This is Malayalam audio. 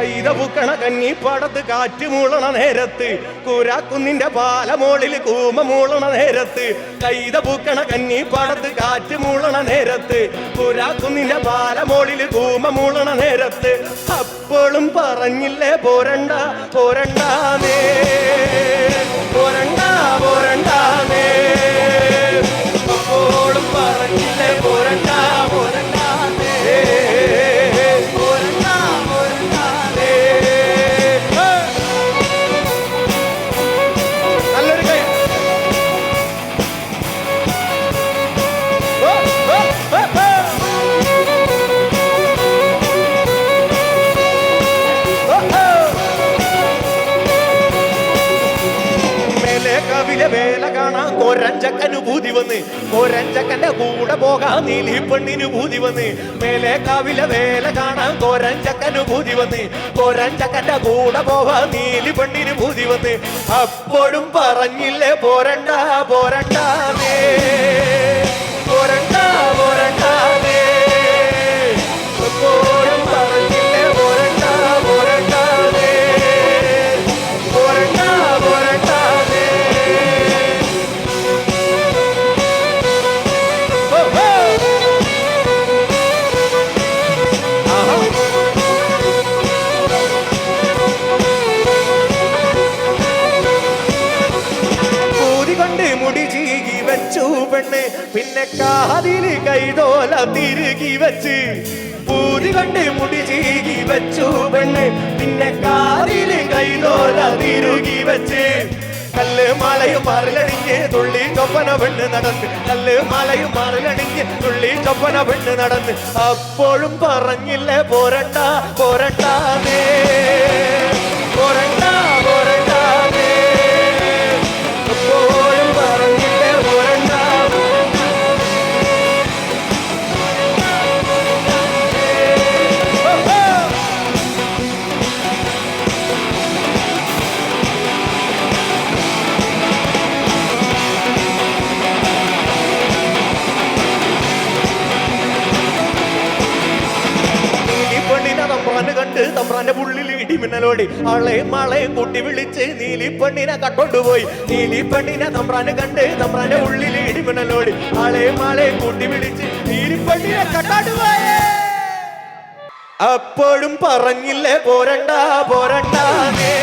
കൈത കഞ്ഞി പടത്ത് കാറ്റ് മൂളണ നേരത്ത്. കൂരാക്കുന്നിന്റെ പാലമോളിൽ കൂമ മൂളണ നേരത്ത്. കൈതപുക്കണ കഞ്ഞി പടത്ത് കാറ്റ് മൂളണ നേരത്ത്. കൂരാക്കുന്നിന്റെ പാലമോളിൽ കൂമ മൂളണ നേരത്ത്. അപ്പോഴും പറഞ്ഞില്ലേ പോരണ്ട പോരണ്ടാനേ പോരണ്ട പോരണ്ടാനേ വേല കാണാൻ കൊരഞ്ചക്കന് ഭൂതി വന്ന്. കൊരഞ്ചക്കന്റെ കൂടെ പോകാൻ നീലി പെണ്ണിന് ഭൂതി വന്ന്. മേലെ കാവിലെ വേല കാണാൻ കൊരഞ്ചക്കന് ഭൂതി വന്ന്. കൊരഞ്ചക്കന്റെ കൂടെ പോകാൻ നീലി പെണ്ണിന് ഭൂതി വന്ന്. അപ്പോഴും പറഞ്ഞില്ലേ പോരണ്ട പോരണ്ടാ പോരണ്ട പോരണ്ടാനേ മുടി ചീകി വെച്ചു പെണ്ണ്. പിന്നെ കാതിൽ കൈതോല തിരുകി വെച്ച്. പൂതി കണ്ട് മുടി ചീകി വെച്ചു പെണ്ണ്. പിന്നെ കാതിൽ കൈതോല തിരുകി വെച്ച്. കല്ല് മലയും മറിലണിഞ്ഞ് തുള്ളി ചൊപ്പന പെണ്ണ് നടന്ന്. കല്ല് മലയും മറിലണിഞ്ഞ് തുള്ളി ചൊപ്പന പെണ്ണ് നടന്ന്. അപ്പോഴും പറഞ്ഞില്ലേ പോരട്ട പോരണ്ടാനേ കണ്ട് തമ്പ്രാന്റെ ഉള്ളിൽ ഇടിമിന്നലോടി ആളെയും മാളെയും കൂട്ടി വിളിച്ച് നീലിപ്പെണ്ണിനെ കട്ടോണ്ടുപോയി നീലിപ്പെണ്ണിനെ തമ്പ്രാന് കണ്ട് തമ്പ്രാന്റെ ഉള്ളിൽ ഇടിമിന്നലോടി ആളെയും മാളെയും കൂട്ടി വിളിച്ച് നീലിപ്പെണ്ണിനെ കട്ടോണ്ടുപോയേ അപ്പോഴും പറഞ്ഞില്ലേ പോരണ്ട പോരണ്ടാനേ